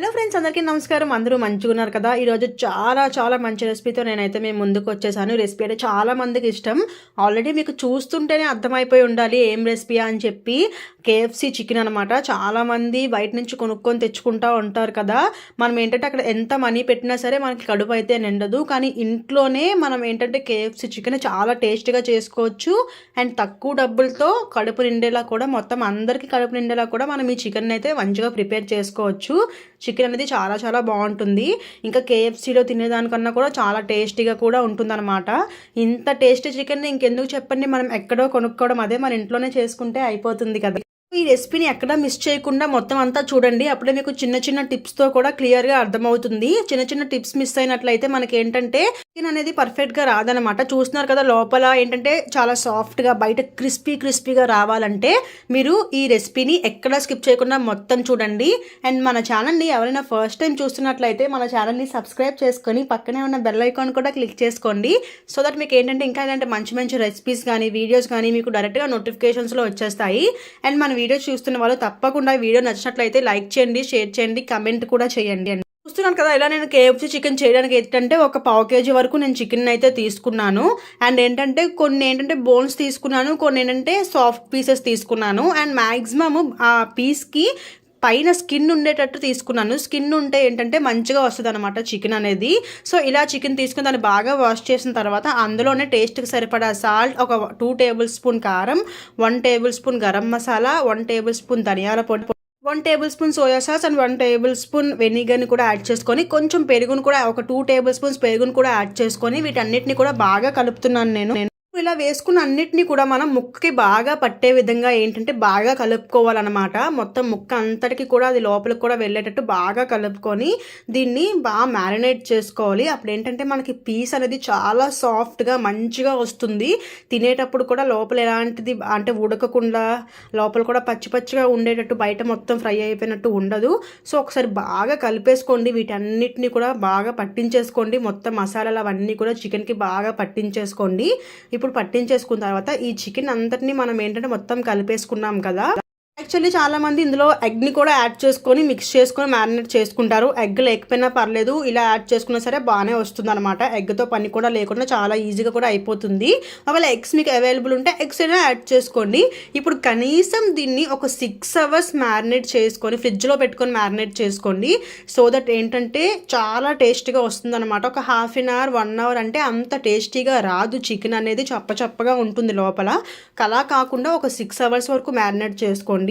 Hello friends అందరికీ నమస్కారం. అందరూ మంచిగా ఉన్నారు కదా? ఈరోజు చాలా చాలా మంచి రెసిపీతో నేనైతే మేము ముందుకు వచ్చేసాను. రెసిపీ అంటే చాలా మందికి ఇష్టం. ఆల్రెడీ మీకు చూస్తుంటేనే అర్థమైపోయి ఉండాలి ఏం రెసిపీ అని చెప్పి. కేఎఫ్సి చికెన్ అనమాట చాలామంది బయట నుంచి కొనుక్కొని తెచ్చుకుంటూ ఉంటారు కదా? మనం ఏంటంటే అక్కడ ఎంత మనీ పెట్టినా సరే మనకి కడుపు అయితే నిండదు. కానీ ఇంట్లోనే మనం ఏంటంటే కేఎఫ్సి చికెన్ చాలా టేస్ట్గా చేసుకోవచ్చు. అండ్ తక్కువ డబ్బులతో కడుపు నిండేలా కూడా మొత్తం అందరికీ కడుపు నిండేలా కూడా మనం ఈ చికెన్ అయితే మంచిగా ప్రిపేర్ చేసుకోవచ్చు. చికెన్ అనేది చాలా చాలా బాగుంటుంది. ఇంకా కేఎఫ్సీలో తినేదానికన్నా కూడా చాలా టేస్టీగా కూడా ఉంటుందన్నమాట. ఇంత టేస్టీ చికెన్ ఇంకెందుకు చెప్పండి? మనం ఎక్కడో కొనుక్కోవడం అదే మన ఇంట్లోనే చేసుకుంటే అయిపోతుంది కదా. ఈ రెసిపీని ఎక్కడ మిస్ చేయకుండా మొత్తం అంతా చూడండి. అప్పుడే మీకు చిన్న చిన్న టిప్స్తో కూడా క్లియర్గా అర్థమవుతుంది. చిన్న చిన్న టిప్స్ మిస్ అయినట్లయితే మనకి ఏంటంటే చికెన్ అనేది పర్ఫెక్ట్గా రాదనమాట చూస్తున్నారు కదా లోపల ఏంటంటే చాలా సాఫ్ట్గా బయట క్రిస్పీ క్రిస్పీగా రావాలంటే మీరు ఈ రెసిపీని ఎక్కడ స్కిప్ చేయకుండా మొత్తం చూడండి. అండ్ మన ఛానల్ని ఎవరైనా ఫస్ట్ టైం చూస్తున్నట్లయితే మన ఛానల్ని సబ్స్క్రైబ్ చేసుకొని పక్కనే ఉన్న బెల్ ఐకాన్ కూడా క్లిక్ చేసుకోండి. సో దట్ మీకు ఏంటంటే ఇంకా ఏంటంటే మంచి మంచి రెసిపీస్ కానీ వీడియోస్ కానీ మీకు డైరెక్ట్గా నోటిఫికేషన్స్లో వచ్చేస్తాయి. అండ్ మన వీడియో చూస్తున్న వాళ్ళు తప్పకుండా వీడియో నచ్చినట్లయితే లైక్ చేయండి షేర్ చేయండి కమెంట్ కూడా చేయండి. చూస్తున్నాను కదా ఇలా నేను కేఎఫ్సీ చికెన్ చేయడానికి ఏంటంటే ఒక పావు కేజీ వరకు నేను చికెన్ అయితే తీసుకున్నాను. అండ్ ఏంటంటే కొన్ని ఏంటంటే బోన్స్ తీసుకున్నాను కొన్ని ఏంటంటే సాఫ్ట్ పీసెస్ తీసుకున్నాను. అండ్ మ్యాక్సిమమ్ ఆ పీస్కి పైన స్కిన్ ఉండేటట్టు తీసుకున్నాను. స్కిన్ ఉంటే ఏంటంటే మంచిగా వస్తుంది అనమాట చికెన్ అనేది. సో ఇలా చికెన్ తీసుకుని దాన్ని బాగా వాష్ చేసిన తర్వాత అందులోనే టేస్ట్కి సరిపడా సాల్ట్ ఒక టూ టేబుల్ స్పూన్ కారం one tablespoon garam masala one tablespoon ధనియాల పొడి one tablespoon soya sauce and one tablespoon వెనిగర్ని కూడా యాడ్ చేసుకొని కొంచెం పెరుగును కూడా ఒక టూ టేబుల్ స్పూన్స్ పెరుగును కూడా యాడ్ చేసుకొని వీటన్నిటిని కూడా బాగా కలుపుతున్నాను నేను. ఇలా వేసుకున్న అన్నిటినీ కూడా మనం ముక్కకి బాగా పట్టే విధంగా ఏంటంటే బాగా కలుపుకోవాలన్నమాట. మొత్తం ముక్క అంతటికి కూడా అది లోపలికి కూడా వెళ్ళేటట్టు బాగా కలుపుకొని దీన్ని బాగా మ్యారినేట్ చేసుకోవాలి. అప్పుడు ఏంటంటే మనకి పీస్ అనేది చాలా సాఫ్ట్గా మంచిగా వస్తుంది. తినేటప్పుడు కూడా లోపల ఎలాంటిది అంటే ఉడకకుండా లోపల కూడా పచ్చి పచ్చిగా ఉండేటట్టు బయట మొత్తం ఫ్రై అయిపోయినట్టు ఉండదు. సో ఒకసారి బాగా కలిపేసుకోండి. వీటన్నిటిని కూడా బాగా పట్టించేసుకోండి. మొత్తం మసాలాలు అవన్నీ కూడా చికెన్కి బాగా పట్టించేసుకోండి. ఇప్పుడు ఇప్పుడు పట్టించేసుకున్న తర్వాత ఈ చికెన్ అంతటిని మనం ఏంటంటే మొత్తం కలిపేసుకున్నాం కదా. యాక్చువల్లీ చాలామంది ఇందులో ఎగ్ని కూడా యాడ్ చేసుకొని మిక్స్ చేసుకొని మ్యారినేట్ చేసుకుంటారు. ఎగ్ లేకపోయినా పర్లేదు ఇలా యాడ్ చేసుకున్నా సరే బాగానే వస్తుంది అనమాట ఎగ్తో పని కూడా లేకుండా చాలా ఈజీగా కూడా అయిపోతుంది. ఒకవేళ ఎగ్స్ మీకు అవైలబుల్ ఉంటే ఎగ్స్ అయినా యాడ్ చేసుకోండి. ఇప్పుడు కనీసం దీన్ని ఒక సిక్స్ అవర్స్ మ్యారినేట్ చేసుకొని ఫ్రిడ్జ్లో పెట్టుకొని మ్యారినేట్ చేసుకోండి. సో దట్ ఏంటంటే చాలా టేస్టీగా వస్తుంది అనమాట ఒక half an hour one hour అంటే అంత టేస్టీగా రాదు. చికెన్ అనేది చప్ప చప్పగా ఉంటుంది లోపల. కలా కాకుండా ఒక సిక్స్ అవర్స్ వరకు మ్యారినేట్ చేసుకోండి.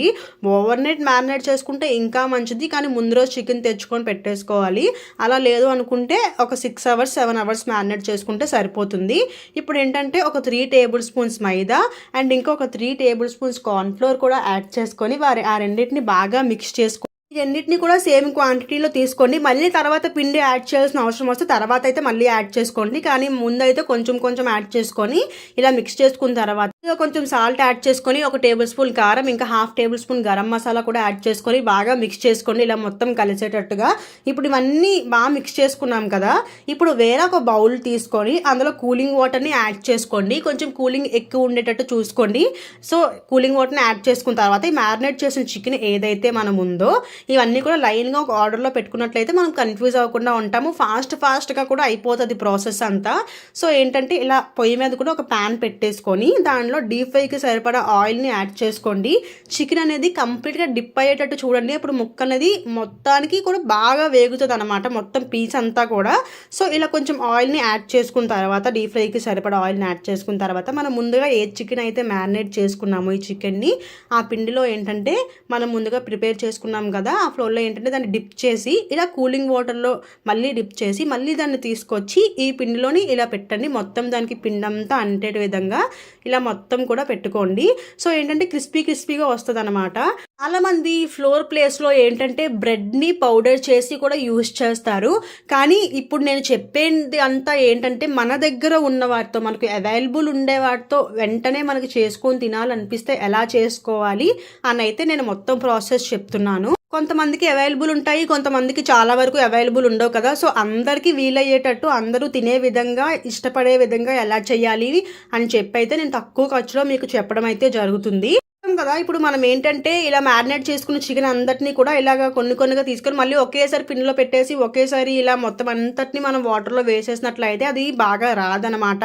ఓవర్ నైట్ మ్యారినేట్ చేసుకుంటే ఇంకా మంచిది. కానీ ముందు రోజు చికెన్ తెచ్చుకొని పెట్టేసుకోవాలి. అలా లేదు అనుకుంటే ఒక six hours seven hours marinate చేసుకుంటే సరిపోతుంది. ఇప్పుడు ఏంటంటే ఒక three tablespoons maida and ఇంకొక త్రీ టేబుల్ స్పూన్స్ కార్న్ఫ్లోర్ కూడా యాడ్ చేసుకొని వారి ఆ రెండింటిని బాగా మిక్స్ చేసుకో ఇవన్నిటిని కూడా సేమ్ క్వాంటిటీలో తీసుకోండి. మళ్ళీ తర్వాత పిండి యాడ్ చేయాల్సిన అవసరం వస్తే తర్వాత అయితే మళ్ళీ యాడ్ చేసుకోండి. కానీ ముందైతే కొంచెం కొంచెం యాడ్ చేసుకొని ఇలా మిక్స్ చేసుకున్న తర్వాత కొంచెం సాల్ట్ యాడ్ చేసుకొని ఒక టేబుల్ స్పూన్ కారం ఇంకా half tablespoon garam masala కూడా యాడ్ చేసుకొని బాగా మిక్స్ చేసుకోండి. ఇలా మొత్తం కలిసేటట్టుగా ఇప్పుడు ఇవన్నీ బాగా మిక్స్ చేసుకున్నాం కదా. ఇప్పుడు వేరే ఒక బౌల్ తీసుకొని అందులో కూలింగ్ వాటర్ని యాడ్ చేసుకోండి. కొంచెం కూలింగ్ ఎక్కువ ఉండేటట్టు చూసుకోండి. సో కూలింగ్ వాటర్ని యాడ్ చేసుకున్న తర్వాత ఈ మ్యారినేట్ చేసిన చికెన్ ఏదైతే మనం ఉందో ఇవన్నీ కూడా లైన్గా ఒక ఆర్డర్లో పెట్టుకున్నట్లయితే మనం కన్ఫ్యూజ్ అవ్వకుండా ఉంటాము. ఫాస్ట్ ఫాస్ట్గా కూడా అయిపోతుంది ప్రాసెస్ అంతా. సో ఏంటంటే ఇలా పొయ్యి మీద కూడా ఒక ప్యాన్ పెట్టేసుకొని దాని దానిలో డీప్ ఫ్రైకి సరిపడా ఆయిల్ని యాడ్ చేసుకోండి. చికెన్ అనేది కంప్లీట్గా డిప్ అయ్యేటట్టు చూడండి. అప్పుడు ముక్క అనేది మొత్తానికి కూడా బాగా వేగుతుంది అనమాట మొత్తం పీస్ అంతా కూడా. సో ఇలా కొంచెం ఆయిల్ని యాడ్ చేసుకున్న తర్వాత డీప్ ఫ్రైకి సరిపడా ఆయిల్ని యాడ్ చేసుకున్న తర్వాత మనం ముందుగా ఏ చికెన్ అయితే మ్యారినేట్ చేసుకున్నాము ఈ చికెన్ని ఆ పిండిలో ఏంటంటే మనం ముందుగా ప్రిపేర్ చేసుకున్నాం కదా ఆ ఫ్లోర్లో ఏంటంటే దాన్ని డిప్ చేసి ఇలా కూలింగ్ వాటర్లో మళ్ళీ డిప్ చేసి మళ్ళీ దాన్ని తీసుకొచ్చి ఈ పిండిలోని ఇలా పెట్టండి. మొత్తం దానికి పిండంతా అంటే విధంగా ఇలా మొత్తం మొత్తం కూడా పెట్టుకోండి. సో ఏంటంటే క్రిస్పీ క్రిస్పీగా వస్తుంది అనమాట చాలామంది ఫ్లోర్ ప్లేస్లో ఏంటంటే బ్రెడ్ని పౌడర్ చేసి కూడా యూజ్ చేస్తారు. కానీ ఇప్పుడు నేను చెప్పేది అంతా ఏంటంటే మన దగ్గర ఉన్న వాటితో మనకు అవైలబుల్ ఉండే వాటితో వెంటనే మనకు చేసుకొని తినాలనిపిస్తే ఎలా చేసుకోవాలి అని అయితే నేను మొత్తం ప్రాసెస్ చెప్తున్నాను. కొంతమందికి అవైలబుల్ ఉంటాయి కొంతమందికి చాలా వరకు అవైలబుల్ ఉండవు కదా. సో అందరికీ వీలయ్యేటట్టు అందరూ తినే విధంగా ఇష్టపడే విధంగా ఎలా చేయాలి అని చెప్పి అయితే నేను తక్కువ ఖర్చులో మీకు చెప్పడం అయితే జరుగుతుంది. కదా ఇప్పుడు మనం ఏంటంటే ఇలా మ్యారినేట్ చేసుకున్న చికెన్ అంతటిని కూడా ఇలాగ కొన్ని కొన్నిగా తీసుకొని మళ్ళీ ఒకేసారి పిన్లో పెట్టేసి ఒకేసారి ఇలా మొత్తం అంతటిని మనం వాటర్లో వేసేసినట్లయితే అది బాగా రాదనమాట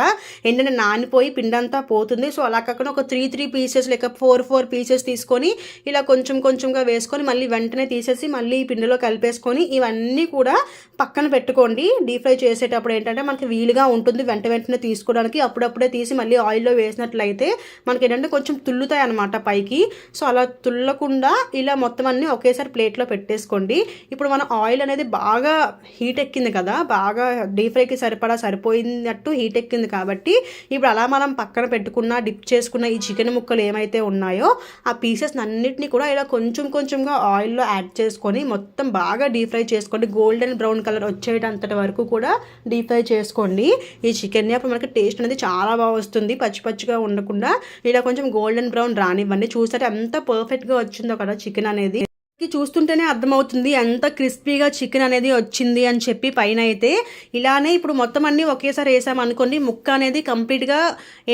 ఏంటంటే నానిపోయి పిండంతా పోతుంది. సో అలా కాకుండా ఒక త్రీ త్రీ పీసెస్ లేక ఫోర్ ఫోర్ పీసెస్ తీసుకొని ఇలా కొంచెం కొంచెంగా వేసుకొని మళ్ళీ వెంటనే తీసేసి మళ్ళీ ఈ పిండిలో కలిపేసుకొని ఇవన్నీ కూడా పక్కన పెట్టుకోండి. డీప్ ఫ్రై చేసేటప్పుడు ఏంటంటే మనకి వీలుగా ఉంటుంది వెంట వెంటనే తీసుకోవడానికి. అప్పుడప్పుడే తీసి మళ్ళీ ఆయిల్లో వేసినట్లయితే మనకి ఏంటంటే కొంచెం తుల్లుతాయి అనమాట పైకి. సో అలా తుల్లకుండా ఇలా మొత్తం అన్నీ ఒకేసారి ప్లేట్లో పెట్టేసుకోండి. ఇప్పుడు మన ఆయిల్ అనేది బాగా హీట్ ఎక్కింది కదా బాగా డీప్ ఫ్రైకి సరిపడా సరిపోయినట్టు హీట్ ఎక్కింది కాబట్టి ఇప్పుడు అలా మనం పక్కన పెట్టుకున్న డిప్ చేసుకున్న ఈ చికెన్ ముక్కలు ఏమైతే ఉన్నాయో ఆ పీసెస్ అన్నిటిని కూడా ఇలా కొంచెం కొంచెంగా ఆయిల్లో యాడ్ చేసుకొని మొత్తం బాగా డీప్ ఫ్రై చేసుకోండి. గోల్డెన్ బ్రౌన్ కలర్ వచ్చేటంతటి వరకు కూడా డీప్ ఫ్రై చేసుకోండి. ఈ చికెన్ని అప్పుడు మనకి టేస్ట్ అనేది చాలా బాగా వస్తుంది. పచ్చి పచ్చిగా ఉండకుండా ఇలా కొంచెం గోల్డెన్ బ్రౌన్ రానివ్వండి. చూసారు ఎంత పర్ఫెక్ట్గా వచ్చిందో కదా చికెన్ అనేది. చూస్తుంటేనే అర్థమవుతుంది ఎంత క్రిస్పీగా చికెన్ అనేది వచ్చింది అని చెప్పి పైన అయితే. ఇలానే ఇప్పుడు మొత్తం అన్నీ ఒకేసారి వేసాం అనుకోండి ముక్క అనేది కంప్లీట్గా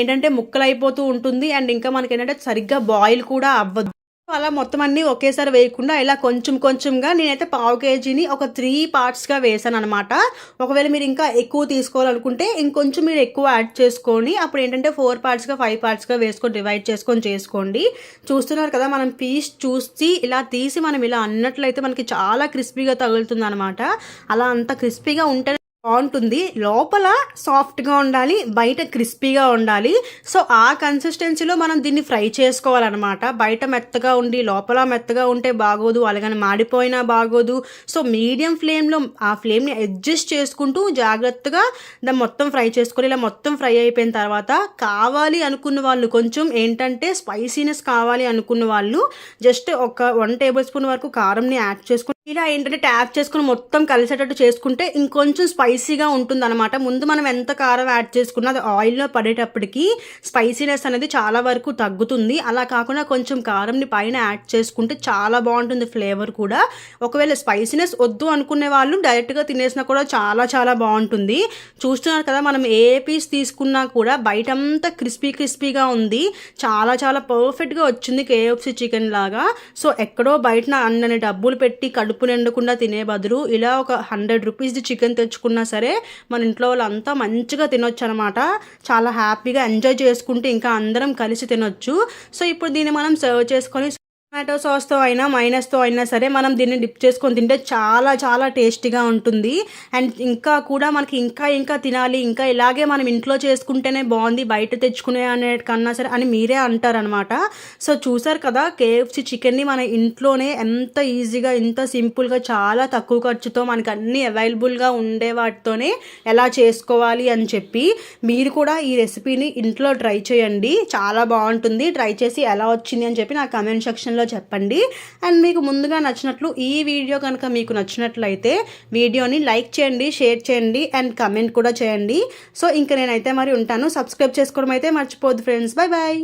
ఏంటంటే ముక్కలు అయిపోతూ ఉంటుంది. అండ్ ఇంకా మనకి ఏంటంటే సరిగ్గా బాయిల్ కూడా అవ్వదు. అలా మొత్తం అన్నీ ఒకేసారి వేయకుండా ఇలా కొంచెం కొంచెంగా నేనైతే పావు కేజీని ఒక త్రీ పార్ట్స్గా వేసాను అనమాట ఒకవేళ మీరు ఇంకా ఎక్కువ తీసుకోవాలనుకుంటే ఇంకొంచెం మీరు ఎక్కువ యాడ్ చేసుకొని అప్పుడు ఏంటంటే ఫోర్ పార్ట్స్గా ఫైవ్ పార్ట్స్గా వేసుకొని డివైడ్ చేసుకొని చేసుకోండి. చూస్తున్నారు కదా మనం పీస్ చూసి ఇలా తీసి మనం ఇలా అన్నట్లయితే మనకి చాలా క్రిస్పీగా తగులుతుంది అనమాట అలా అంత క్రిస్పీగా ఉంటే బాగుంటుంది. లోపల సాఫ్ట్గా ఉండాలి బయట క్రిస్పీగా ఉండాలి. సో ఆ కన్సిస్టెన్సీలో మనం దీన్ని ఫ్రై చేసుకోవాలన్నమాట. బయట మెత్తగా ఉండి లోపల మెత్తగా ఉంటే బాగోదు అలాగని మాడిపోయినా బాగోదు. సో మీడియం ఫ్లేమ్లో ఆ ఫ్లేమ్ని అడ్జస్ట్ చేసుకుంటూ జాగ్రత్తగా దాన్ని మొత్తం ఫ్రై చేసుకొని ఇలా మొత్తం ఫ్రై అయిపోయిన తర్వాత కావాలి అనుకున్న వాళ్ళు కొంచెం ఏంటంటే స్పైసీనెస్ కావాలి అనుకున్న వాళ్ళు జస్ట్ ఒక వన్ టేబుల్ స్పూన్ వరకు కారంని యాడ్ చేసుకుని ఇలా ఏంటంటే ట్యాప్ చేసుకుని మొత్తం కలిసేటట్టు చేసుకుంటే ఇంకొంచెం స్పైసీగా ఉంటుంది అనమాట ముందు మనం ఎంత కారం యాడ్ చేసుకున్నా అది ఆయిల్లో పడేటప్పటికి స్పైసీనెస్ అనేది చాలా వరకు తగ్గుతుంది. అలా కాకుండా కొంచెం కారంని పైన యాడ్ చేసుకుంటే చాలా బాగుంటుంది ఫ్లేవర్ కూడా. ఒకవేళ స్పైసీనెస్ వద్దు అనుకునే వాళ్ళు డైరెక్ట్గా తినేసినా కూడా చాలా చాలా బాగుంటుంది. చూస్తున్నారు కదా మనం ఏ పీస్ తీసుకున్నా కూడా బయటంతా క్రిస్పీ క్రిస్పీగా ఉంది. చాలా చాలా పర్ఫెక్ట్గా వచ్చింది కేఎఫ్సి చికెన్ లాగా. సో ఎక్కడో బయట అన్నని డబ్బులు పెట్టి కడు కడుపు నిండకుండా తినే బదులు ఇలా ఒక హండ్రెడ్ రూపీస్ది చికెన్ తెచ్చుకున్నా సరే మన ఇంట్లో వాళ్ళంతా మంచిగా తినొచ్చు అనమాట చాలా హ్యాపీగా ఎంజాయ్ చేసుకుంటూ ఇంకా అందరం కలిసి తినొచ్చు. సో ఇప్పుడు దీన్ని మనం సర్వ్ చేసుకొని టొమాటో సాస్తో అయినా మైనస్తో అయినా సరే మనం దీన్ని డిప్ చేసుకొని తింటే చాలా చాలా టేస్టీగా ఉంటుంది. అండ్ ఇంకా కూడా మనకి ఇంకా ఇంకా తినాలి. ఇంకా ఇలాగే మనం ఇంట్లో చేసుకుంటేనే బాగుంది. బయట తెచ్చుకునే అనే కన్నా సరే అని మీరే అంటారనమాట సో చూసారు కదా కేఎఫ్సి చికెన్ని మన ఇంట్లోనే ఎంత ఈజీగా ఎంత సింపుల్గా చాలా తక్కువ ఖర్చుతో మనకి అన్నీ అవైలబుల్గా ఉండే వాటితోనే ఎలా చేసుకోవాలి అని చెప్పి మీరు కూడా ఈ రెసిపీని ఇంట్లో ట్రై చేయండి. చాలా బాగుంటుంది. ట్రై చేసి ఎలా వచ్చింది అని చెప్పి నా కమెంట్ సెక్షన్లో కామెంట్లో చెప్పండి. అండ్ మీకు ముందుగా నచ్చినట్లు ఈ వీడియో కనుక మీకు నచ్చినట్లయితే వీడియోని లైక్ చేయండి షేర్ చేయండి అండ్ కమెంట్ కూడా చేయండి. సో ఇంకా నేనైతే మరి ఉంటాను. సబ్స్క్రైబ్ చేసుకోవడం అయితే మర్చిపోద్దు ఫ్రెండ్స్. Bye bye